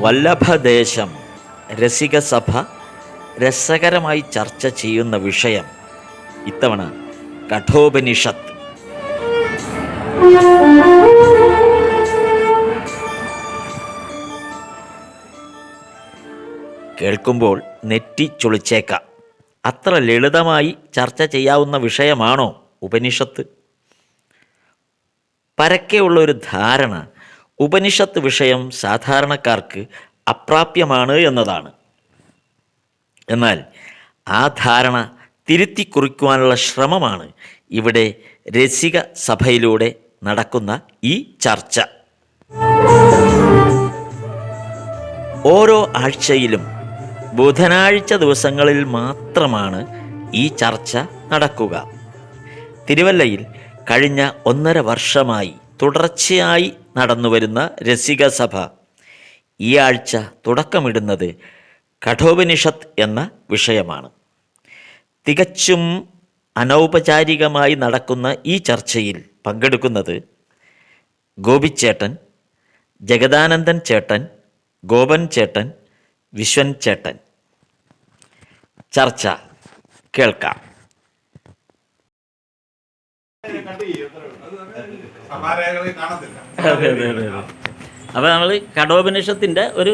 വല്ലഭദേശം രസികസഭ രസകരമായി ചർച്ച ചെയ്യുന്ന വിഷയം ഇത്തവണ കഠോപനിഷത്ത്. കേൾക്കുമ്പോൾ നെറ്റി ചൊളിച്ചേക്കാം അത്ര ലളിതമായി ചർച്ച ചെയ്യാവുന്ന വിഷയമാണോ ഉപനിഷത്ത്? പരക്കെയുള്ള ഒരു ധാരണ ഉപനിഷത്ത് വിഷയം സാധാരണക്കാർക്ക് അപ്രാപ്യമാണ് എന്നതാണ്. എന്നാൽ ആ ധാരണ തിരുത്തി കുറിക്കുവാനുള്ള ശ്രമമാണ് ഇവിടെ രസിക സഭയിലൂടെ നടക്കുന്ന ഈ ചർച്ച. ഓരോ ആഴ്ചയിലും ബുധനാഴ്ച ദിവസങ്ങളിൽ മാത്രമാണ് ഈ ചർച്ച നടക്കുക. തിരുവല്ലയിൽ കഴിഞ്ഞ ഒന്നര വർഷമായി തുടർച്ചയായി നടന്നുവരുന്ന രസിക സഭ ഈ ആഴ്ച തുടക്കമിടുന്നത് കഠോപനിഷത്ത് എന്ന വിഷയമാണ്. തികച്ചും അനൗപചാരികമായി നടക്കുന്ന ഈ ചർച്ചയിൽ പങ്കെടുക്കുന്നത് ഗോപിച്ചേട്ടൻ ജഗദാനന്ദൻ ചേട്ടൻ ഗോപൻ ചേട്ടൻ വിശ്വൻ ചേട്ടൻ. ചർച്ച കേൾക്കാം. അതെ അതെ അതെ അപ്പോൾ നമ്മൾ കടോപനിഷത്തിന്റെ ഒരു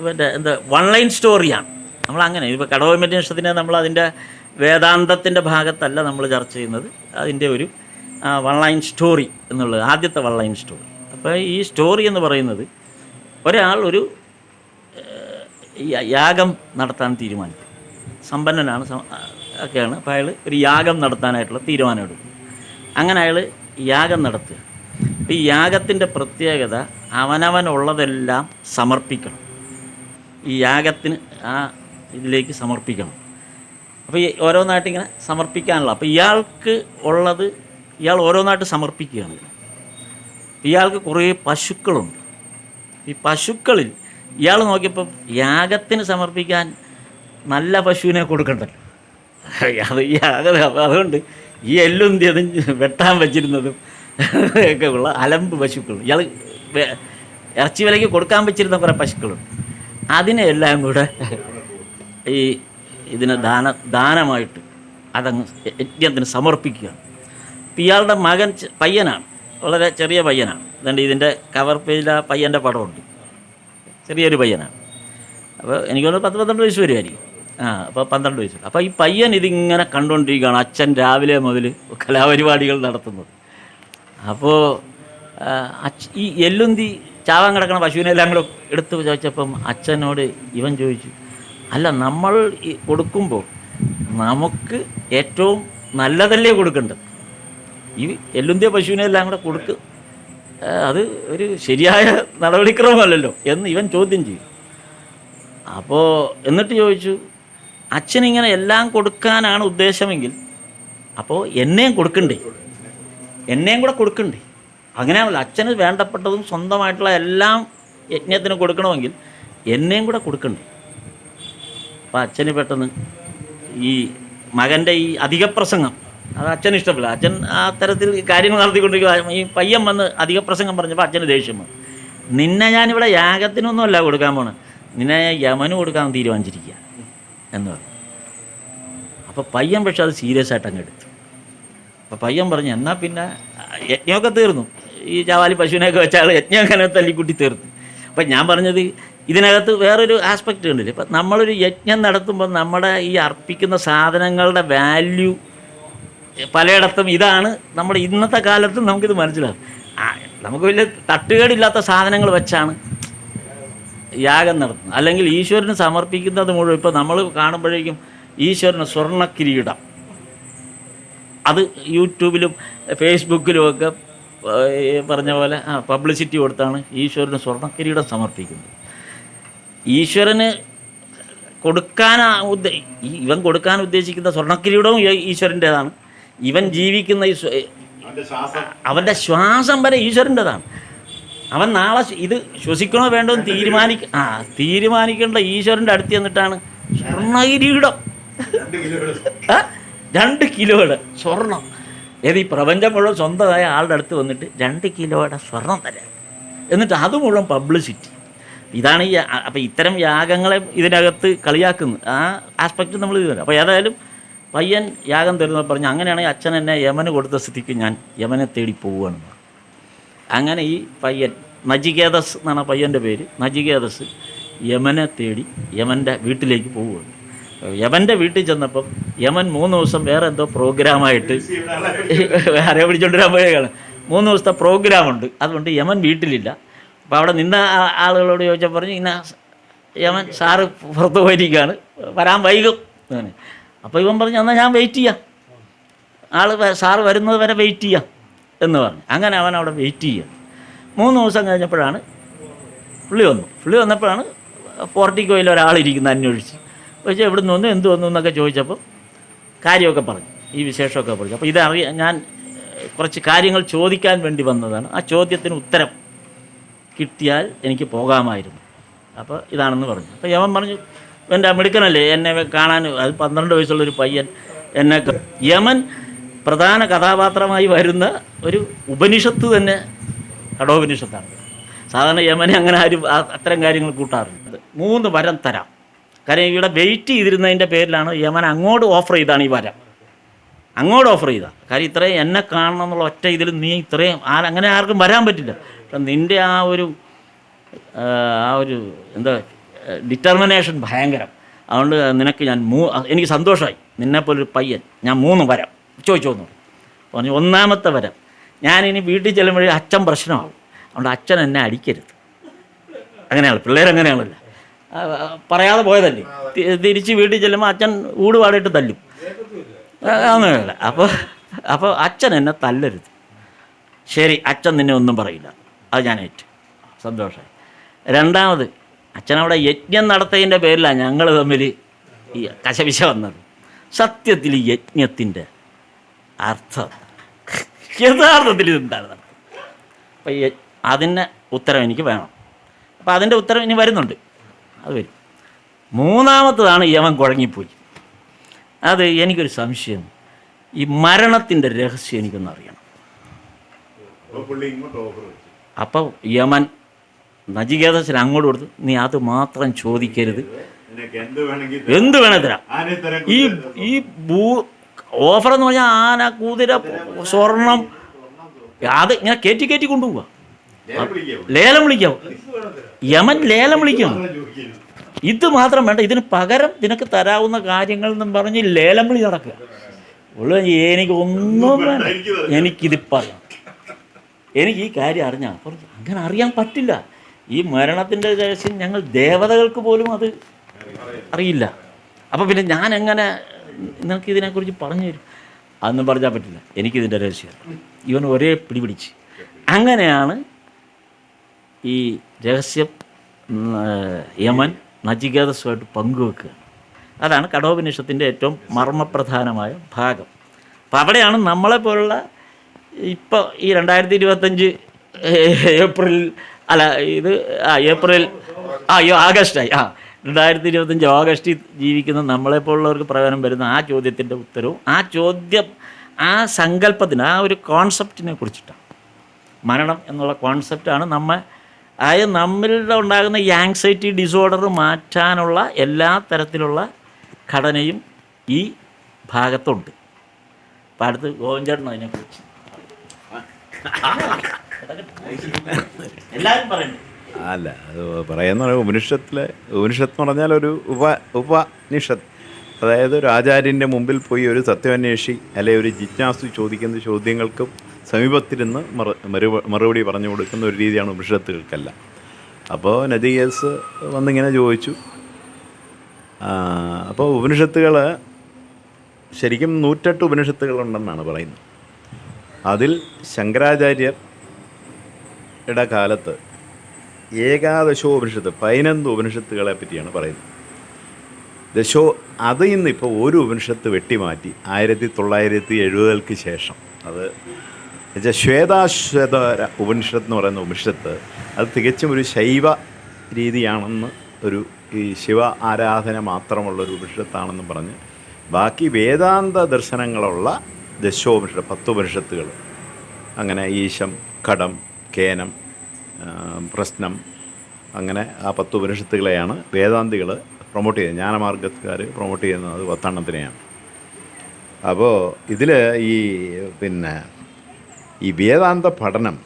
മറ്റേ എന്താ വൺ ലൈൻ സ്റ്റോറിയാണ് നമ്മൾ അങ്ങനെ ഇപ്പോൾ കടോപനിഷത്തിനെ നമ്മൾ അതിന്റെ വേദാന്തത്തിന്റെ ഭാഗത്തല്ല നമ്മൾ ചർച്ച ചെയ്യുന്നത്. അതിന്റെ ഒരു വൺ ലൈൻ സ്റ്റോറി എന്നുള്ളത് ആദ്യത്തെ വൺ ലൈൻ സ്റ്റോറി അപ്പോൾ ഈ സ്റ്റോറി എന്ന് പറയുന്നത് ഒരാൾ ഒരു യാഗം നടത്താൻ തീരുമാനിക്കും സമ്പന്നനാണ് ഒക്കെയാണ്. അപ്പോൾ അയാൾ ഒരു യാഗം നടത്താനായിട്ടുള്ള തീരുമാനം എടുക്കും അങ്ങനെ അയാൾ യാഗം നടത്തുക. ഈ യാഗത്തിന്റെ പ്രത്യേകത അവനവനുള്ളതെല്ലാം സമർപ്പിക്കണം. ഈ യാഗത്തിന് ആ ഇതിലേക്ക് സമർപ്പിക്കണം. അപ്പോൾ ഈ ഓരോന്നായിട്ട് ഇങ്ങനെ സമർപ്പിക്കാനുള്ള അപ്പോൾ ഇയാൾക്ക് ഉള്ളത് ഇയാൾ ഓരോന്നായിട്ട് സമർപ്പിക്കുകയാണ്. ഇയാൾക്ക് കുറേ പശുക്കളുണ്ട്. ഈ പശുക്കളിൽ ഇയാൾ നോക്കിയപ്പോൾ യാഗത്തിന് സമർപ്പിക്കാൻ നല്ല പശുവിനെ കൊടുക്കണ്ടല്ലോ. അത് യാഗ അതുകൊണ്ട് ഈ എല്ലുന്തിയതും വെട്ടാൻ വെച്ചിരുന്നതും ഒക്കെ ഉള്ള അലമ്പ് പശുക്കൾ. ഇയാൾ ഇറച്ചി വിലയ്ക്ക് കൊടുക്കാൻ വെച്ചിരുന്ന കുറേ പശുക്കളുണ്ട്. അതിനെ എല്ലാം കൂടെ ഈ ഇതിനെ ദാന ദാനമായിട്ട് അതങ്ങ് യജ്ഞത്തിന് സമർപ്പിക്കുകയാണ് ഇയാളുടെ മകൻ പയ്യനാണ്. വളരെ ചെറിയ പയ്യനാണ്. അതുകൊണ്ട് ഇതിന്റെ കവർ പേജിൽ ആ പയ്യന്റെ പടമുണ്ട്. ചെറിയൊരു പയ്യനാണ്. അപ്പോൾ എനിക്ക് തോന്നുന്നു പത്ത് പന്ത്രണ്ട് വയസ്സ് വരുമായിരിക്കും. ആ അപ്പോൾ പന്ത്രണ്ട് വയസ്സ് അപ്പോൾ ഈ പയ്യൻ ഇതിങ്ങനെ കണ്ടുകൊണ്ടിരിക്കുകയാണ് അച്ഛൻ രാവിലെ മുതൽ കലാപരിപാടികൾ നടത്തുന്നത്. അപ്പോൾ ഈ എല്ലുന്തി ചാവാൻ കിടക്കണ പശുവിനെ എല്ലാം കൂടെ എടുത്ത് ചോദിച്ചപ്പം അച്ഛനോട് ഇവൻ ചോദിച്ചു അല്ല നമ്മൾ കൊടുക്കുമ്പോൾ നമുക്ക് ഏറ്റവും നല്ലതല്ലേ കൊടുക്കേണ്ടത്? ഈ എല്ലുന്തിയ പശുവിനെ എല്ലാം കൂടെ കൊടുക്ക് ആ, അത് ഒരു ശരിയായ നടപടിക്രമമല്ലല്ലോ എന്ന് ഇവൻ ചോദ്യം ചെയ്തു അപ്പോൾ എന്നിട്ട് ചോദിച്ചു അച്ഛനിങ്ങനെ എല്ലാം കൊടുക്കാനാണ് ഉദ്ദേശമെങ്കിൽ അപ്പോൾ എന്നെയും കൊടുക്കണ്ടേ? എന്നെയും കൂടെ കൊടുക്കണ്ടേ? അങ്ങനെയാണല്ലോ അച്ഛന് വേണ്ടപ്പെട്ടതും സ്വന്തമായിട്ടുള്ള എല്ലാം യജ്ഞത്തിന് കൊടുക്കണമെങ്കിൽ എന്നെയും കൂടെ കൊടുക്കണ്ടേ? അപ്പോൾ അച്ഛന് പെട്ടെന്ന് ഈ മകന്റെ ഈ അധിക പ്രസംഗം അത് അച്ഛൻ ഇഷ്ടപ്പെടില്ല. അച്ഛൻ ആ തരത്തിൽ കാര്യങ്ങൾ നടത്തിക്കൊണ്ടിരിക്കുക ഈ പയ്യൻ വന്ന് അധിക പ്രസംഗം പറഞ്ഞപ്പോൾ അച്ഛന് ദേഷ്യം വന്നു. നിന്നെ ഞാനിവിടെ യാഗത്തിനൊന്നുമല്ല കൊടുക്കാൻ പോണ്. നിന്നെ ഞാൻ യമന് കൊടുക്കാൻ തീരുമാനിച്ചിരിക്കുക എന്ന് പറഞ്ഞു. അപ്പോൾ പയ്യൻ പക്ഷെ അത് സീരിയസ് ആയിട്ട് അങ്ങ് എടുത്തു. അപ്പോൾ പയ്യൻ പറഞ്ഞു എന്നാൽ പിന്നെ യജ്ഞമൊക്കെ തീർന്നു. ഈ ചാവാലി പശുവിനെയൊക്കെ വെച്ചാൽ യജ്ഞം അങ്ങനെ തല്ലിക്കുട്ടി തീർന്നു അപ്പം ഞാൻ പറഞ്ഞത് ഇതിനകത്ത് വേറൊരു ആസ്പെക്റ്റ് ഉണ്ടല്ലോ ഇപ്പം നമ്മളൊരു യജ്ഞം നടത്തുമ്പോൾ നമ്മുടെ ഈ അർപ്പിക്കുന്ന സാധനങ്ങളുടെ വാല്യൂ പലയിടത്തും ഇതാണ് നമ്മുടെ ഇന്നത്തെ കാലത്തും നമുക്കിത് മനസ്സിലാവും. നമുക്ക് വലിയ തട്ടുകേടില്ലാത്ത സാധനങ്ങൾ വെച്ചാണ് യാഗം നടത്തുന്നത്. അല്ലെങ്കിൽ ഈശ്വരന് സമർപ്പിക്കുന്നത് മുഴുവൻ ഇപ്പോൾ നമ്മൾ കാണുമ്പോഴേക്കും ഈശ്വരന് സ്വർണ കിരീടം. അത് യൂട്യൂബിലും ഫേസ്ബുക്കിലും ഒക്കെ പറഞ്ഞ പോലെ പബ്ലിസിറ്റി കൊടുത്താണ് ഈശ്വരന് സ്വർണ കിരീടം സമർപ്പിക്കുന്നത്. ഈശ്വരന് കൊടുക്കാൻ ഉദ്ദേ ഇവൻ കൊടുക്കാൻ ഉദ്ദേശിക്കുന്ന സ്വർണക്കിരീടവും ഈശ്വരന്റേതാണ് ഇവൻ ജീവിക്കുന്ന ഈ അവന്റെ ശ്വാസം. വരെ ഈശ്വരന്റെതാണ്. അവൻ നാളെ ഇത് ശ്വസിക്കണോ വേണ്ടോ എന്ന് തീരുമാനിക്ക ആ തീരുമാനിക്കേണ്ട ഈശ്വരന്റെ അടുത്ത് ചെന്നിട്ടാണ് സ്വർണകിരീടം. രണ്ട് കിലോയുടെ സ്വർണം. ഏത് ഈ പ്രപഞ്ചം മുഴുവൻ സ്വന്തമായ ആളുടെ അടുത്ത് വന്നിട്ട് രണ്ട് കിലോയുടെ സ്വർണം തരാം. എന്നിട്ട് അത് മുഴുവൻ പബ്ലിസിറ്റി. ഇതാണ് ഈ അപ്പം ഇത്തരം യാഗങ്ങളെ ഇതിനകത്ത് കളിയാക്കുന്നത് ആ ആസ്പെക്റ്റ് നമ്മൾ ഇത് അപ്പോൾ ഏതായാലും പയ്യൻ യാഗം തരുന്ന പറഞ്ഞു അങ്ങനെയാണെങ്കിൽ അച്ഛൻ എന്നെ യമന് കൊടുത്ത സ്ഥിതിക്ക് ഞാൻ യമനെ തേടി പോവുകയാണ്. അങ്ങനെ ഈ പയ്യൻ നജികേതസ് എന്നാണ് പയ്യന്റെ പേര്. നജികേതസ് യമനെ തേടി യമന്റെ വീട്ടിലേക്ക് പോവുകയാണ്. യമന്റെ വീട്ടിൽ ചെന്നപ്പം യമൻ മൂന്ന് ദിവസം വേറെ എന്തോ പ്രോഗ്രാമായിട്ട് വേറെ പിടിച്ചോണ്ടിരാൻ പോയേക്കാണ്. മൂന്ന് ദിവസത്തെ പ്രോഗ്രാമുണ്ട്. അതുകൊണ്ട് യമൻ വീട്ടിലില്ല. അപ്പോൾ അവിടെ നിന്ന ആളുകളോട് ചോദിച്ചാൽ പറഞ്ഞു ഇന്ന യമൻ സാറ് പുറത്തു പോയിരിക്കുകയാണ്. വരാൻ വൈകും. അങ്ങനെ. അപ്പോൾ ഇവൻ പറഞ്ഞു എന്നാൽ ഞാൻ വെയിറ്റ് ചെയ്യാം. ആൾ സാറ് വരുന്നത് വരെ വെയിറ്റ് ചെയ്യാം എന്ന് പറഞ്ഞു. അങ്ങനെ അവൻ അവിടെ വെയിറ്റ് ചെയ്യുക മൂന്ന് ദിവസം കഴിഞ്ഞപ്പോഴാണ് പുള്ളി വന്നു. പുള്ളി വന്നപ്പോഴാണ് പോർട്ടിക്കോയിൽ ഒരാളിരിക്കുന്ന അന്വേഷിച്ച്. പക്ഷേ എവിടെ നിന്ന് വന്നു എന്ത് വന്നു? എന്നൊക്കെ ചോദിച്ചപ്പോൾ കാര്യമൊക്കെ പറഞ്ഞു. ഈ വിശേഷമൊക്കെ പറഞ്ഞു. അപ്പോൾ ഇതറിയ ഞാൻ കുറച്ച് കാര്യങ്ങൾ ചോദിക്കാൻ വേണ്ടി വന്നതാണ്. ആ ചോദ്യത്തിന് ഉത്തരം കിട്ടിയാൽ എനിക്ക് പോകാമായിരുന്നു. അപ്പോൾ ഇതാണെന്ന് പറഞ്ഞു. അപ്പോൾ യവൻ പറഞ്ഞു എന്റെ മിടുക്കനല്ലേ എന്നെ കാണാൻ അത് പന്ത്രണ്ട് വയസ്സുള്ളൊരു പയ്യൻ എന്നെ യമൻ പ്രധാന കഥാപാത്രമായി വരുന്ന ഒരു ഉപനിഷത്ത് തന്നെ കടോപനിഷത്താണ് സാധാരണ യമനെ അങ്ങനെ ആരും അത്തരം കാര്യങ്ങൾ കൂട്ടാറുണ്ട് മൂന്ന് വരം തരാം. കാര്യം ഇവിടെ വെയിറ്റ് ചെയ്തിരുന്നതിന്റെ പേരിലാണ് യമൻ അങ്ങോട്ട് ഓഫർ ചെയ്താണ് ഈ വരം. അങ്ങോട്ട് ഓഫർ ചെയ്ത. കാര്യം ഇത്രയും എന്നെ കാണണം എന്നുള്ള ഒറ്റ ഇതിൽ നീ ഇത്രയും ആ അങ്ങനെ ആർക്കും വരാൻ പറ്റില്ല. നിന്റെ ആ ഒരു ആ ഒരു എന്താ ഡിറ്റർമിനേഷൻ ഭയങ്കരം. അതുകൊണ്ട് നിനക്ക് ഞാൻ മൂ എനിക്ക് സന്തോഷമായി നിന്നെപ്പോലൊരു പയ്യൻ. ഞാൻ മൂന്ന് വരം. ചോദിച്ചു വന്നു. പറഞ്ഞു ഒന്നാമത്തെ വരം. ഞാനിനി വീട്ടിൽ ചെല്ലുമ്പോഴേ അച്ഛൻ പ്രശ്നമാവും. അതുകൊണ്ട് അച്ഛൻ എന്നെ അടിക്കരുത്. അങ്ങനെയാണ്. പിള്ളേരങ്ങനെയാണല്ലോ പറയാതെ പോയതല്ലേ? തിരിച്ച് വീട്ടിൽ ചെല്ലുമ്പോൾ അച്ഛൻ ഊടുപാടിയിട്ട് തല്ലും. ഒന്നുമില്ല അപ്പോൾ അപ്പോൾ അച്ഛൻ എന്നെ തല്ലരുത്. ശരി അച്ഛൻ നിന്നെ ഒന്നും പറയില്ല. അത് ഞാൻ ഏറ്റു. സന്തോഷമായി രണ്ടാമത് അച്ഛനവിടെ യജ്ഞം നടത്തിയതിന്റെ പേരിലാണ് ഞങ്ങൾ തമ്മിൽ ഈ കശപിശ വന്നത്. സത്യത്തിൽ യജ്ഞത്തിന്റെ അർത്ഥം യഥാർത്ഥത്തിൽ ഇതെന്താണ്? അപ്പം അതിന്റെ അതിന് ഉത്തരം എനിക്ക് വേണം. അപ്പോൾ അതിന്റെ ഉത്തരം ഇനി വരുന്നുണ്ട്. അത് വരും. മൂന്നാമത്തതാണ് യമൻ കുഴങ്ങിപ്പോയി. അത് എനിക്കൊരു സംശയം. ഈ മരണത്തിന്റെ രഹസ്യം എനിക്കൊന്നറിയണം അപ്പൊ അപ്പോൾ യമൻ നജികേതസിന് അങ്ങോട്ട് കൊടുത്തു. നീ അത് മാത്രം ചോദിക്കരുത്. എന്ത് വേണമെങ്കിൽ എന്ത് വേണേ തരാം. ആനെ ഈ ഈ ഭൂ ഓഫർ എന്ന് പറഞ്ഞാൽ ആന കുതിര സ്വർണം അത് ഇങ്ങനെ കയറ്റി കയറ്റി കൊണ്ടുപോവുക ലേലം വിളിക്കാം യമൻ ലേലം വിളിക്കാം ഇത് മാത്രം വേണ്ട. ഇതിന് പകരം നിനക്ക് തരാവുന്ന കാര്യങ്ങൾ എന്നും പറഞ്ഞ് ലേലം വിളി നടക്കുക. ഉള്ളു എനിക്ക് ഒന്നും വേണ്ട. എനിക്കിതിപ്പറിയാം എനിക്ക് ഈ കാര്യം അറിഞ്ഞാൽ അങ്ങനെ അറിയാൻ പറ്റില്ല. ഈ മരണത്തിന്റെ രഹസ്യം ഞങ്ങൾ ദേവതകൾക്ക് പോലും അത് അറിയില്ല. അപ്പോൾ പിന്നെ ഞാൻ എങ്ങനെ നിങ്ങൾക്ക് ഇതിനെക്കുറിച്ച് പറഞ്ഞു തരും? അതൊന്നും പറഞ്ഞാൽ പറ്റില്ല. എനിക്കിതിന്റെ രഹസ്യം ഇവൻ ഒരേ പിടിപിടിച്ച്. അങ്ങനെയാണ് ഈ രഹസ്യം യമൻ നചികേതസ്സുമായിട്ട് പങ്കുവെക്കുക. അതാണ് കടോപനിഷത്തിന്റെ ഏറ്റവും മർമ്മപ്രധാനമായ ഭാഗം. അപ്പം അവിടെയാണ് നമ്മളെ പോലുള്ള ഇപ്പോൾ ഈ രണ്ടായിരത്തി ഇരുപത്തഞ്ച് ഏപ്രിൽ അല്ല ഇത് ആ ഏപ്രിൽ ആ ആഗസ്റ്റായി ആ. രണ്ടായിരത്തി ഇരുപത്തഞ്ച് ഓഗസ്റ്റിൽ ജീവിക്കുന്ന നമ്മളെപ്പോലുള്ളവർക്ക് പ്രയോജനം വരുന്ന ആ ചോദ്യത്തിന്റെ ഉത്തരവും ആ ചോദ്യം ആ സങ്കല്പത്തിന് ആ ഒരു കോൺസെപ്റ്റിനെ കുറിച്ചിട്ടാണ്. മരണം എന്നുള്ള കോൺസെപ്റ്റാണ് നമ്മൾ അതായത് നമ്മളുടെ ഉണ്ടാകുന്ന ഈ ആങ്സൈറ്റി ഡിസോർഡർ മാറ്റാനുള്ള എല്ലാ തരത്തിലുള്ള ഘടനയും ഈ ഭാഗത്തുണ്ട്. അപ്പം അടുത്ത് ഗോവിന്ദേട്ടനോ അതിനെക്കുറിച്ച്. അല്ല അത് പറയുന്ന ഉപനിഷത്തിലെ ഉപനിഷത്ത് എന്ന് പറഞ്ഞാൽ ഒരു ഉപ ഉപനിഷത്ത്. അതായത് ഒരു ആചാര്യന്റെ മുമ്പിൽ പോയി ഒരു സത്യാന്വേഷി അല്ലെ ഒരു ജിജ്ഞാസു ചോദിക്കുന്ന ചോദ്യങ്ങൾക്കും സമീപത്തിരുന്ന് മറു മറുപടി പറഞ്ഞു കൊടുക്കുന്ന ഒരു രീതിയാണ് ഉപനിഷത്തുകൾക്കല്ല. അപ്പോൾ നദികേസ് വന്നിങ്ങനെ ചോദിച്ചു. അപ്പോൾ ഉപനിഷത്തുകൾ ശരിക്കും നൂറ്റെട്ട് ഉപനിഷത്തുകളുണ്ടെന്നാണ് പറയുന്നത്. അതിൽ ശങ്കരാചാര്യരുടെ കാലത്ത് ഏകാദശോ ഉപനിഷത്ത് പതിനൊന്ന് ഉപനിഷത്തുകളെ പറ്റിയാണ് പറയുന്നത്. ദശോ അത് ഇന്നിപ്പോൾ ഒരു ഉപനിഷത്ത് വെട്ടിമാറ്റി ആയിരത്തി തൊള്ളായിരത്തി എഴുപതുകൾക്ക് ശേഷം. അത് എന്നുവെച്ചാൽ ശ്വേതാശ്വേത ഉപനിഷത്ത് എന്ന് പറയുന്ന ഉപനിഷത്ത് അത് തികച്ചും ഒരു ശൈവ രീതിയാണെന്ന് ഒരു ഈ ശിവ ആരാധന മാത്രമുള്ള ഒരു ഉപനിഷത്താണെന്ന് പറഞ്ഞ് ബാക്കി വേദാന്ത ദർശനങ്ങളുള്ള ദശോപനിഷത്ത് പത്തുപനിഷത്തുകൾ അങ്ങനെ ഈശം കടം കേനം പ്രശ്നം അങ്ങനെ ആ പത്ത് ഉപനിഷത്തുകളെയാണ് വേദാന്തികൾ പ്രൊമോട്ട് ചെയ്യുന്നത്. ജ്ഞാനമാർഗക്കാർ പ്രൊമോട്ട് ചെയ്യുന്നത് അത് പത്തെണ്ണത്തിനെയാണ് അപ്പോൾ ഇതിൽ ഈ പിന്നെ ഈ വേദാന്ത പഠനം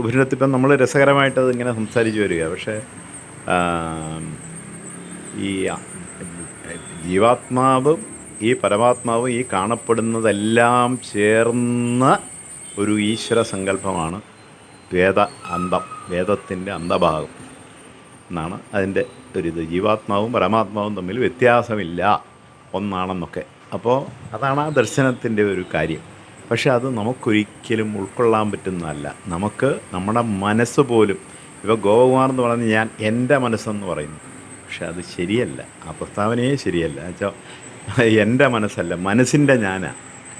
ഉപനിഷത്തിപ്പം നമ്മൾ രസകരമായിട്ട് അതിങ്ങനെ സംസാരിച്ച് വരിക. പക്ഷേ ഈ ജീവാത്മാവും ഈ പരമാത്മാവും ഈ കാണപ്പെടുന്നതെല്ലാം ചേർന്ന ഒരു ഈശ്വര സങ്കല്പമാണ് വേദ അന്തം വേദത്തിന്റെ അന്തഭാഗം എന്നാണ് അതിന്റെ ഒരിത്. ജീവാത്മാവും പരമാത്മാവും തമ്മിൽ വ്യത്യാസമില്ല ഒന്നാണെന്നൊക്കെ. അപ്പോൾ അതാണ് ആ ദർശനത്തിന്റെ ഒരു കാര്യം. പക്ഷേ അത് നമുക്കൊരിക്കലും ഉൾക്കൊള്ളാൻ പറ്റുന്നതല്ല. നമുക്ക് നമ്മുടെ മനസ്സ് പോലും ഇപ്പോൾ ഗോപകുമാർ എന്ന് പറഞ്ഞ് ഞാൻ എന്റെ മനസ്സെന്ന് പറയുന്നു. പക്ഷെ അത് ശരിയല്ല. ആ പ്രസ്താവനയെ ശരിയല്ല. എന്നുവെച്ചാൽ എന്റെ മനസ്സല്ല മനസ്സിന്റെ ഞാനാണ്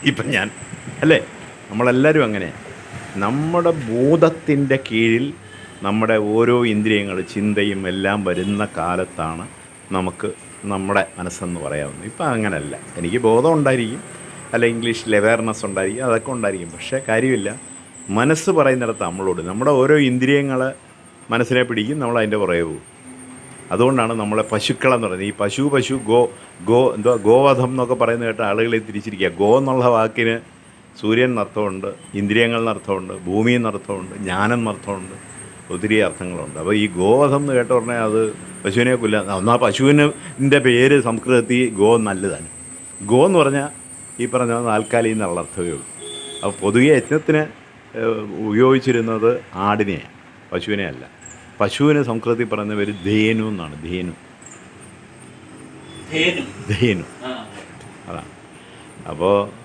ഇപ്പം ഞാൻ അല്ലേ? നമ്മളെല്ലാവരും അങ്ങനെ. നമ്മുടെ ബോധത്തിന്റെ കീഴിൽ നമ്മുടെ ഓരോ ഇന്ദ്രിയങ്ങൾ ചിന്തയും എല്ലാം വരുന്ന കാലത്താണ് നമുക്ക് നമ്മുടെ മനസ്സെന്ന് പറയാവുന്നത്. ഇപ്പം അങ്ങനല്ല. എനിക്ക് ബോധം ഉണ്ടായിരിക്കും. അല്ല ഇംഗ്ലീഷിൽ അവയർനെസ് ഉണ്ടായിരിക്കും. അതൊക്കെ ഉണ്ടായിരിക്കും. പക്ഷേ കാര്യമില്ല. മനസ്സ് പറയുന്നിടത്ത് നമ്മളോട്. നമ്മുടെ ഓരോ ഇന്ദ്രിയങ്ങൾ മനസ്സിനെ പിടിക്കും. നമ്മൾ അതിന്റെ പുറകെ പോകും. അതുകൊണ്ടാണ് നമ്മളെ പശുക്കളെന്ന് പറയുന്നത്. ഈ പശു പശു ഗോ ഗോ എന്തോ ഗോവധം എന്നൊക്കെ പറയുന്ന കേട്ട ആളുകളെ തിരിച്ചിരിക്കുക. ഗോ എന്നുള്ള വാക്കിന് സൂര്യൻ നർത്ഥമുണ്ട് ഇന്ദ്രിയങ്ങൾ നർത്ഥമുണ്ട് ഭൂമി നർത്ഥമുണ്ട് ജ്ഞാനം നർത്ഥമുണ്ട് ഒത്തിരി അർത്ഥങ്ങളുണ്ട്. അപ്പോൾ ഈ ഗോവധം എന്ന് കേട്ട ഉടനെ അത് പശുവിനെ കൊല്ല എന്നാൽ പശുവിന്റെ പേര് സംസ്കൃതത്തിൽ ഗോ നല്ലതാണ്. ഗോ എന്ന് പറഞ്ഞാൽ ഈ പറഞ്ഞ നാൽക്കാലി എന്നുള്ള അർത്ഥമേ ഉള്ളൂ. അപ്പോൾ പൊതുവെ യജ്ഞത്തിന് ഉപയോഗിച്ചിരുന്നത് ആടിനെയാണ് പശുവിനെ അല്ല പശുവിന് സംസ്കൃതത്തിൽ പറയുന്ന പേര് ധേനു എന്നാണ് ധേനു. ധേനു. അതാണ്. അപ്പോൾ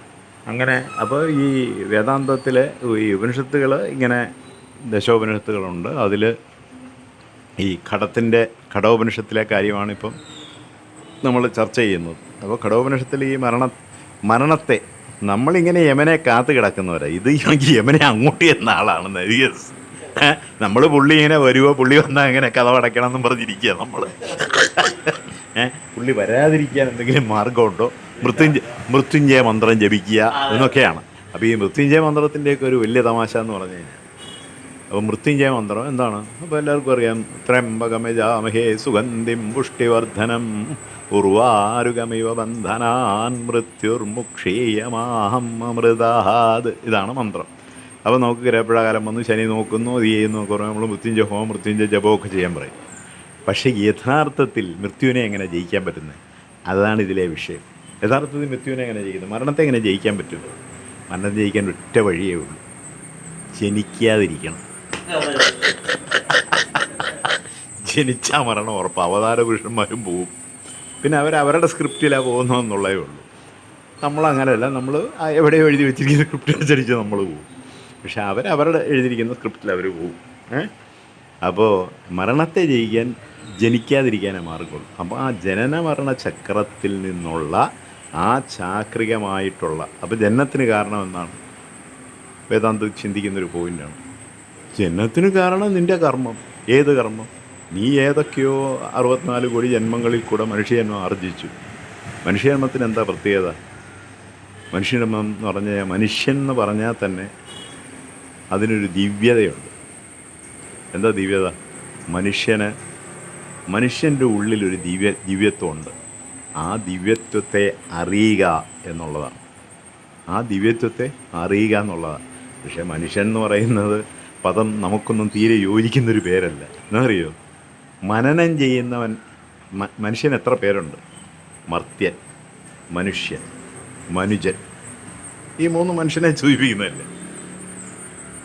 അങ്ങനെ അപ്പോൾ ഈ വേദാന്തത്തിലെ ഈ ഉപനിഷത്തുകൾ ഇങ്ങനെ ദശോപനിഷത്തുകളുണ്ട്. അതിൽ ഈ ഘടത്തിന്റെ ഘടോപനിഷത്തിലെ കാര്യമാണ് ഇപ്പം നമ്മൾ ചർച്ച ചെയ്യുന്നത്. അപ്പോൾ ഘടോപനിഷത്തിൽ ഈ മരണ മരണത്തെ നമ്മളിങ്ങനെ യമനെ കാത്തു കിടക്കുന്നവരാ. ഇത് യമനെ അങ്ങോട്ട് എന്ന ആളാണെന്ന് യെസ് നമ്മൾ പുള്ളി ഇങ്ങനെ വരുവോ പുള്ളി വന്നാൽ ഇങ്ങനെ കഥ അടയ്ക്കണം എന്നും പറഞ്ഞിരിക്കുക നമ്മൾ പുള്ളി വരാതിരിക്കാൻ എന്തെങ്കിലും മാർഗമുണ്ടോ മൃത്യുഞ്ജയ മൃത്യുഞ്ജയ മന്ത്രം ജപിക്കുക എന്നൊക്കെയാണ്. അപ്പോൾ ഈ മൃത്യുഞ്ജയ മന്ത്രത്തിന്റെയൊക്കെ ഒരു വലിയ തമാശ എന്ന് പറഞ്ഞു കഴിഞ്ഞാൽ അപ്പോൾ മൃത്യുഞ്ജയ മന്ത്രം എന്താണ്? അപ്പോൾ എല്ലാവർക്കും അറിയാം ത്രംബകമജാമഹേ സുഗന്ധിം പുഷ്ടിവർദ്ധനം ഉർവാരുഗമിവ ബന്ധനാൻ മൃത്യുർമുക്ഷീയമാഹം അമൃതാത് ഇതാണ് മന്ത്രം. അപ്പോൾ നമുക്ക് ഗ്രഹപ്രകാരം വന്ന് ശനി നോക്കുന്നു അത് ചെയ്യുന്നു ഒക്കെ നമ്മൾ മൃത്യുഞ്ജയ ഹോമം മൃത്യുഞ്ജയ ജപമൊക്കെ ചെയ്യാൻ പറയും. പക്ഷേ യഥാർത്ഥത്തിൽ മൃത്യുവിനെ എങ്ങനെ ജയിക്കാൻ പറ്റുന്നത്? അതാണ് ഇതിലെ വിഷയം. യഥാർത്ഥത്തിൽ മൃത്യുവിനെ എങ്ങനെ ജയിക്കുന്നത് മരണത്തെ എങ്ങനെ ജയിക്കാൻ പറ്റും മരണം ജയിക്കാൻ ഒറ്റ വഴിയേ ഉള്ളൂ. ജനിക്കാതിരിക്കണം. ജനിച്ചാൽ മരണം ഉറപ്പ്. അവതാര പുരുഷന്മാരും പോവും. പിന്നെ അവർ അവരുടെ സ്ക്രിപ്റ്റിലാണ് പോകുന്നതെന്നുള്ളതേ ഉള്ളൂ. നമ്മൾ നമ്മളങ്ങനെയല്ല നമ്മൾ എവിടെയോ എഴുതി വെച്ചിരിക്കുന്ന സ്ക്രിപ്റ്റ് അനുസരിച്ച് നമ്മൾ പോകും പക്ഷെ അവർ അവരുടെ എഴുതിയിരിക്കുന്ന സ്ക്രിപ്റ്റിൽ അവർ പോകും ഏഹ് അപ്പോൾ മരണത്തെ ജയിക്കാൻ ജനിക്കാതിരിക്കാനേ മാർഗമുള്ളൂ അപ്പോൾ ആ ജനന മരണ ചക്രത്തിൽ നിന്നുള്ള ആ ചാക്രികമായിട്ടുള്ള അപ്പോൾ ജനനത്തിന് കാരണം എന്താണ്? വേദാന്ത ചിന്തിക്കുന്നൊരു പോയിന്റാണ് ജനനത്തിന് കാരണം നിന്റെ കർമ്മം. ഏത് കർമ്മം? നീ ഏതൊക്കെയോ അറുപത്തിനാല് കോടി ജന്മങ്ങളിൽ കൂടെ മനുഷ്യജന്മം ആർജിച്ചു. മനുഷ്യജന്മത്തിന് എന്താ പ്രത്യേകത? മനുഷ്യജന്മം എന്ന് പറഞ്ഞാൽ മനുഷ്യൻ എന്ന് പറഞ്ഞാൽ തന്നെ അതിനൊരു ദിവ്യതയുണ്ട്. എന്താ ദിവ്യത? മനുഷ്യന് മനുഷ്യന്റെ ഉള്ളിലൊരു ദിവ്യ ദിവ്യത്വമുണ്ട്. ആ ദിവ്യത്വത്തെ അറിയുക എന്നുള്ളതാണ്. ആ ദിവ്യത്വത്തെ അറിയുക എന്നുള്ളതാണ്. പക്ഷേ മനുഷ്യൻ എന്ന് പറയുന്നത് പദം നമുക്കൊന്നും തീരെ യോജിക്കുന്നൊരു പേരല്ല. എന്നറിയോ? മനനം ചെയ്യുന്നവൻ മനുഷ്യൻ എത്ര പേരുണ്ട്? മർത്യൻ മനുഷ്യൻ മനുജൻ. ഈ മൂന്ന് മനുഷ്യനെ സൂചിപ്പിക്കുന്നതല്ലേ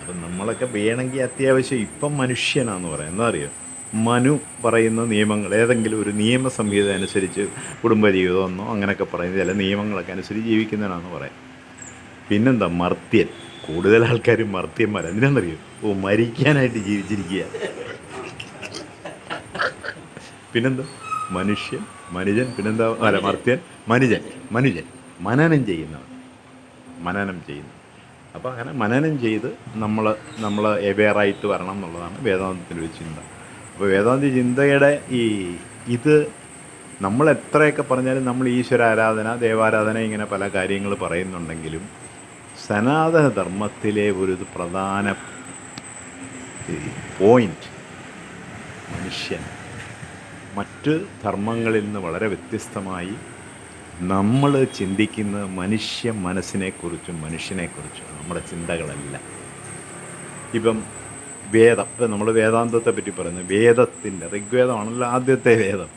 അപ്പം നമ്മളൊക്കെ വേണമെങ്കിൽ അത്യാവശ്യം ഇപ്പം മനുഷ്യനാന്ന് പറയാം. എന്താ അറിയോ മനു പറയുന്ന നിയമങ്ങൾ ഏതെങ്കിലും ഒരു നിയമ സംഹിത അനുസരിച്ച് കുടുംബജീവിതമെന്നോ അങ്ങനെയൊക്കെ പറയുന്ന ചില നിയമങ്ങളൊക്കെ അനുസരിച്ച് ജീവിക്കുന്നതിനാണെന്ന് പറയാം. പിന്നെന്താ മർത്യൻ. കൂടുതൽ ആൾക്കാരും മർത്യന്മാർ എന്തിനാണെന്നറിയോ? ഓ മരിക്കാനായിട്ട് ജീവിച്ചിരിക്കുക പിന്നെന്താ? മനുഷ്യൻ മനുജൻ പിന്നെന്താ? അല്ല മർത്യൻ മനുജൻ മനുജൻ. മനനം ചെയ്യുന്നവൻ. മനനം ചെയ്യുന്നു. അപ്പോൾ അങ്ങനെ മനനം ചെയ്ത് നമ്മൾ നമ്മൾ എവെയറായിട്ട് വരണം എന്നുള്ളതാണ് വേദാന്തത്തിന്റെ ഒരു ചിന്ത. അപ്പോൾ വേദാന്തി ചിന്തയുടെ ഈ ഇത് നമ്മൾ എത്രയൊക്കെ പറഞ്ഞാലും നമ്മൾ ഈശ്വര ആരാധന ദേവാരാധന ഇങ്ങനെ പല കാര്യങ്ങൾ പറയുന്നുണ്ടെങ്കിലും സനാതന ധർമ്മത്തിലെ ഒരു പ്രധാന പോയിന്റ് മനുഷ്യൻ. മറ്റ് ധർമ്മങ്ങളിൽ നിന്ന് വളരെ വ്യത്യസ്തമായി നമ്മൾ ചിന്തിക്കുന്ന മനുഷ്യ മനസ്സിനെക്കുറിച്ചും മനുഷ്യനെക്കുറിച്ചും നമ്മുടെ ചിന്തകളല്ല. ഇപ്പം വേദം. ഇപ്പം നമ്മൾ വേദാന്തത്തെ പറ്റി പറയുന്നത് വേദത്തിന്റെ ഋഗ്വേദമാണല്ലോ ആദ്യത്തെ വേദം.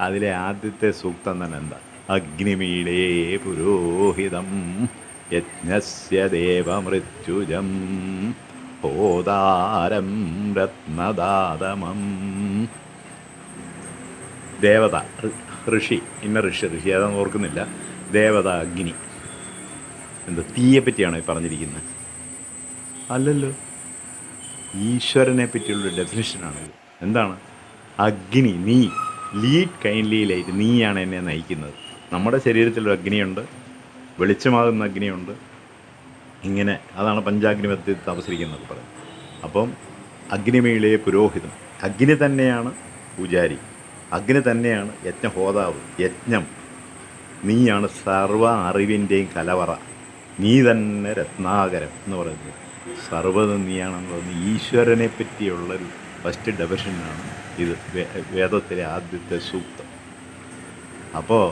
അതിലെ ആദ്യത്തെ സൂക്തം തന്നെ എന്താ? അഗ്നിമീളേ പുരോഹിതം യജ്ഞസ്യ ദേവമൃത്യുജം ഹോതാരം രത്നദാതമം ദേവത ഋഷി ഇന്ന ഋഷി ഋഷി അതൊന്നും ഓർക്കുന്നില്ല. ദേവത അഗ്നി. എന്താ തീയെ പറ്റിയാണോ ഈ പറഞ്ഞിരിക്കുന്നത് അല്ലല്ലോ. ഈശ്വരനെ പറ്റിയുള്ള ഡെഫിനിഷനാണിത് എന്താണ്? അഗ്നി നീ. ലീഡ് കൈൻഡ്ലി ലൈറ്റ് നീയാണ് എന്നെ നയിക്കുന്നത്. നമ്മുടെ ശരീരത്തിലൊരു അഗ്നിയുണ്ട് വെളിച്ചമാകുന്ന അഗ്നിയുണ്ട്. ഇങ്ങനെ അതാണ് പഞ്ചാഗ്നി മധ്യത്തിൽ താമസിക്കുന്നത് പറയുന്നത്. അപ്പം അഗ്നിമേളിയെ പുരോഹിതം അഗ്നി തന്നെയാണ് പൂജാരി അഗ്നി തന്നെയാണ് യജ്ഞഹോതാവ് യജ്ഞം. നീയാണ് സർവ അറിവിന്റെയും കലവറ. നീ തന്നെ രത്നാകരം എന്ന് പറയുന്നത്. സർവതും നീയാണെന്ന് ഈശ്വരനെ പറ്റിയുള്ളൊരു ഫസ്റ്റ് ഡെഫിഷനാണ് ഇത് വേദത്തിലെ ആദ്യത്തെ സൂക്തം. അപ്പോൾ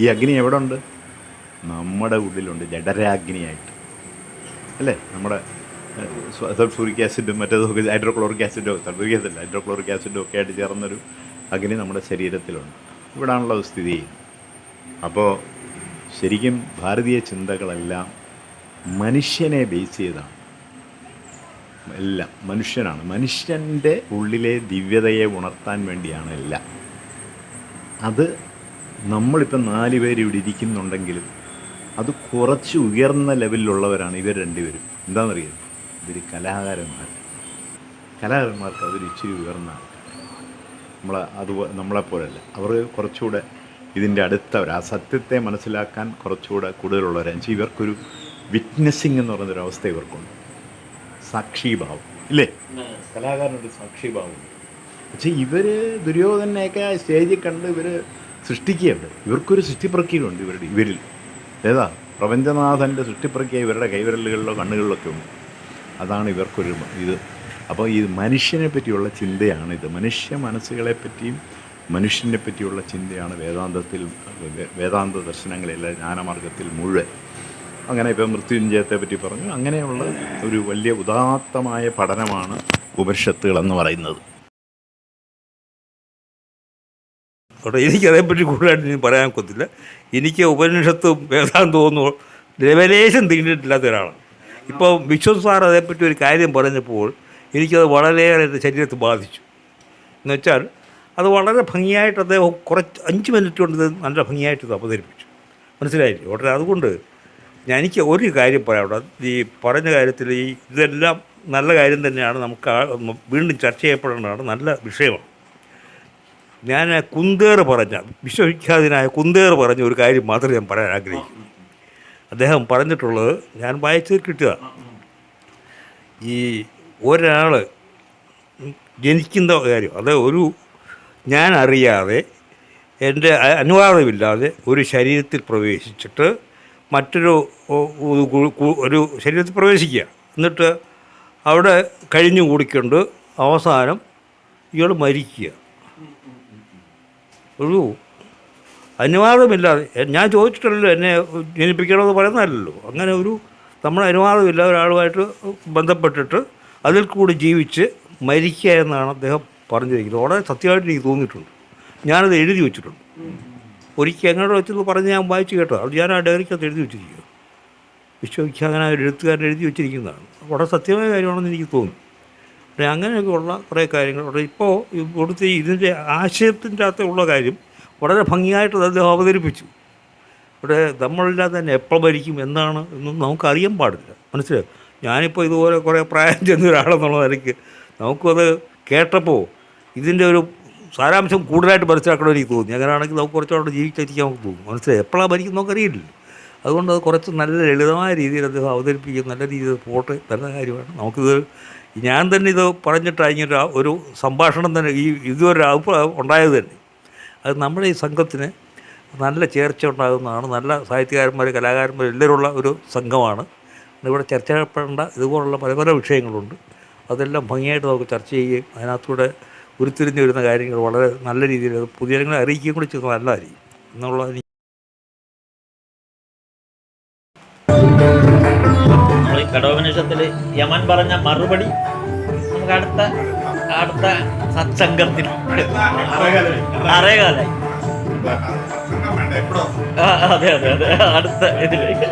ഈ അഗ്നി എവിടെ ഉണ്ട് നമ്മുടെ ഉള്ളിലുണ്ട് ജഡരാഗ്നിയായിട്ട് അല്ലേ? നമ്മുടെ സൾഫൂരിക് ആസിഡും മറ്റേതൊക്കെ ഹൈഡ്രോക്ലോറിക് ആസിഡോ സൾഫൂരിക് ആസിഡ് ഹൈഡ്രോക്ലോറിക് ആസിഡും ഒക്കെ ആയിട്ട് ചേർന്നൊരു അഗ്നി നമ്മുടെ ശരീരത്തിലുണ്ട്. ഇവിടാണല്ലോ സ്ഥിതി അപ്പോൾ ശരിക്കും ഭാരതീയ ചിന്തകളെല്ലാം മനുഷ്യനെ ബേസ് ചെയ്താണ്. എല്ലാം മനുഷ്യനാണ്. മനുഷ്യന്റെ ഉള്ളിലെ ദിവ്യതയെ ഉണർത്താൻ വേണ്ടിയാണ് എല്ലാം. അത് നമ്മളിപ്പം നാല് പേര് ഇവിടെ ഇരിക്കുന്നുണ്ടെങ്കിലും അത് കുറച്ച് ഉയർന്ന ലെവലിലുള്ളവരാണ് ഇവർ രണ്ടുപേരും. എന്താണെന്നറിയാം? ഇവർ കലാകാരന്മാർ. കലാകാരന്മാർക്ക് അവർ ഇച്ചിരി ഉയർന്ന നമ്മളെ അത് നമ്മളെപ്പോലല്ല അവർ കുറച്ചുകൂടെ ഇതിന്റെ അടുത്തവർ ആ സത്യത്തെ മനസ്സിലാക്കാൻ കുറച്ചുകൂടെ കൂടുതലുള്ളവരാണ് ഇവർക്കൊരു വിറ്റ്നസ്സിങ് എന്ന് പറയുന്നൊരു അവസ്ഥ ഇവർക്കുണ്ട്. സാക്ഷിഭാവം ഇല്ലേ? കലാകാരനൊരു സാക്ഷിഭാവം. പക്ഷേ ഇവർ ദുര്യോധനെയൊക്കെ സ്റ്റേജിൽ കണ്ട് ഇവർ സൃഷ്ടിക്കുകയുണ്ട്. ഇവർക്കൊരു സൃഷ്ടിപ്രക്രിയയുണ്ട് ഇവരുടെ ഇവരിൽ. ഏതാ? പ്രപഞ്ചനാഥന്റെ സൃഷ്ടിപ്രക്രിയ ഇവരുടെ കൈവിരലുകളിലോ കണ്ണുകളിലൊക്കെ ഉണ്ട്. അതാണ് ഇവർക്കൊരു ഇത്. അപ്പോൾ ഈ മനുഷ്യനെ പറ്റിയുള്ള ചിന്തയാണിത്. മനുഷ്യ മനസ്സുകളെ പറ്റിയും മനുഷ്യനെ പറ്റിയുള്ള ചിന്തയാണ് വേദാന്തത്തിൽ വേദാന്ത ദർശനങ്ങളിലെ ജ്ഞാനമാർഗത്തിൽ മുഴുവൻ. അങ്ങനെ ഇപ്പോൾ മൃത്യുഞ്ജയത്തെ പറ്റി പറഞ്ഞു. അങ്ങനെയുള്ള ഒരു വലിയ ഉദാത്തമായ പഠനമാണ് ഉപനിഷത്തുകൾ എന്ന് പറയുന്നത്. അവിടെ എനിക്കതേപ്പറ്റി കൂടുതലായിട്ട് പറയാൻ കൊത്തില്ല എനിക്ക് ഉപനിഷത്തും വേദാന്തവും ഒന്നും ലെവലേശം തീണ്ടിട്ടില്ലാത്ത ഒരാളാണ്. ഇപ്പോൾ വിശ്വം സാർ അതേപ്പറ്റി ഒരു കാര്യം പറഞ്ഞപ്പോൾ എനിക്കത് വളരെയേറെ എന്റെ ശരീരത്തെ ബാധിച്ചു. എന്നുവെച്ചാൽ അത് വളരെ ഭംഗിയായിട്ട് അദ്ദേഹം കുറച്ച് അഞ്ച് മിനിറ്റ് കൊണ്ട് നല്ല ഭംഗിയായിട്ട് അവതരിപ്പിച്ചു. മനസ്സിലായില്ലേ? ഉടനെ അതുകൊണ്ട് എനിക്ക് ഒരു കാര്യം പറയാം ഈ പറഞ്ഞ കാര്യത്തിൽ ഈ ഇതെല്ലാം നല്ല കാര്യം തന്നെയാണ് നമുക്ക് വീണ്ടും ചർച്ച ചെയ്യപ്പെടേണ്ടതാണ്. നല്ല വിഷയമാണ്. ഞാൻ കുന്തേർ പറഞ്ഞ വിശ്വവിഖ്യാതനായ കുന്തേർ പറഞ്ഞ ഒരു കാര്യം മാത്രമേ ഞാൻ പറയാൻ ആഗ്രഹിക്കുന്നു അദ്ദേഹം പറഞ്ഞിട്ടുള്ളത് ഞാൻ വായിച്ച് കിട്ടുക. ഈ ഒരാൾ ജനിക്കുന്ന കാര്യം അത് ഒരു ഞാൻ അറിയാതെ എന്റെ അനുവാദമില്ലാതെ ഒരു ശരീരത്തിൽ പ്രവേശിച്ചിട്ട് മറ്റൊരു ഒരു ശരീരത്തിൽ പ്രവേശിക്കുക. എന്നിട്ട് അവിടെ കഴിഞ്ഞു കൂടിക്കൊണ്ട് അവസാനം ഇയാൾ മരിക്കുക. ഒരു അനുവാദമില്ലാതെ ഞാൻ ചോദിച്ചിട്ടല്ലോ എന്നെ ജനിപ്പിക്കണമെന്ന് പറയുന്നതല്ലല്ലോ. അങ്ങനെ ഒരു നമ്മൾ അനുവാദമില്ല ഒരാളുമായിട്ട് ബന്ധപ്പെട്ടിട്ട് അതിൽ കൂടി ജീവിച്ച് മരിക്കുക എന്നാണ് അദ്ദേഹം പറഞ്ഞിരിക്കുന്നത്. വളരെ സത്യമായിട്ട് എനിക്ക് തോന്നിയിട്ടുണ്ട്. ഞാനത് എഴുതി വെച്ചിട്ടുണ്ട്. ഒരിക്കൽ എങ്ങോട്ട് വെച്ചത് പറഞ്ഞ് ഞാൻ വായിച്ചു കേട്ടോ. അത് ഞാൻ ആ ഡയറിക്കകത്ത് എഴുതി വെച്ചിരിക്കുക വിശ്വവിഖ്യാതനായ ഒരു എഴുത്തുകാരൻ എഴുതി വെച്ചിരിക്കുന്നതാണ്. വളരെ സത്യമായ കാര്യമാണെന്ന് എനിക്ക് തോന്നുന്നു. അങ്ങനെയൊക്കെയുള്ള കുറേ കാര്യങ്ങൾ. ഇപ്പോൾ ഇവിടുത്തെ ഇതിന്റെ ആശയത്തിന്റെ അകത്തുള്ള കാര്യം വളരെ ഭംഗിയായിട്ട് അദ്ദേഹം അവതരിപ്പിച്ചു. ഇവിടെ നമ്മളെല്ലാം തന്നെ എപ്പോൾ ഭരിക്കും എന്നാണ് എന്നും നമുക്കറിയാൻ പാടില്ല. മനസ്സിലായി? ഞാനിപ്പോൾ ഇതുപോലെ കുറേ പ്രായം ചെന്ന ഒരാളെന്നുള്ള നിലയ്ക്ക് നമുക്കത് കേട്ടപ്പോൾ ഇതിന്റെ ഒരു സാരാംശം കൂടുതലായിട്ട് മനസ്സിലാക്കണമെന്ന് എനിക്ക് തോന്നി. അങ്ങനെയാണെങ്കിൽ നമുക്ക് കുറച്ചുകൂടെ ജീവിച്ചിരിക്കാൻ നമുക്ക് തോന്നും. മനസ്സിലായി? എപ്പോഴാണ് ഭരിക്കുന്നത് നമുക്ക് അതുകൊണ്ട് അത് കുറച്ച് നല്ല ലളിതമായ രീതിയിൽ അദ്ദേഹം അവതരിപ്പിക്കും നല്ല രീതിയിൽ പോട്ട് നല്ല കാര്യമാണ്. നമുക്കിത് ഞാൻ തന്നെ ഇത് പറഞ്ഞിട്ട് അതിനൊരു ഒരു സംഭാഷണം തന്നെ ഈ ഇതൊരു അഭിപ്രായം ഉണ്ടായത് തന്നെ. അത് നമ്മുടെ ഈ സംഘത്തിന് നല്ല ചേർച്ച ഉണ്ടാകുന്നതാണ്. നല്ല സാഹിത്യകാരന്മാർ കലാകാരന്മാർ എല്ലാവരുള്ള ഒരു സംഘമാണ്. ഇവിടെ ചർച്ച ചെയ്യപ്പെടേണ്ട ഇതുപോലുള്ള പല പല വിഷയങ്ങളുണ്ട്. അതെല്ലാം ഭംഗിയായിട്ട് നമുക്ക് ചർച്ച ചെയ്യുകയും അതിനകത്തൂടെ ഉരുത്തിരിഞ്ഞ് വരുന്ന കാര്യങ്ങൾ വളരെ നല്ല രീതിയിൽ അത് പൊതുജനങ്ങളെ അറിയിക്കുകയും കൂടി ചെയ്യുന്നത് നല്ലതായിരിക്കും. എന്നുള്ളത് എനിക്ക് കടോപനിഷത്തിൽ യമൻ പറഞ്ഞ മറുപടി നമുക്ക് അടുത്ത അടുത്ത സത്സംഗത്തിൽ അറിയകാലായി ആ, അതെ അതെ അതെ. അടുത്ത ഇതിലേക്ക്.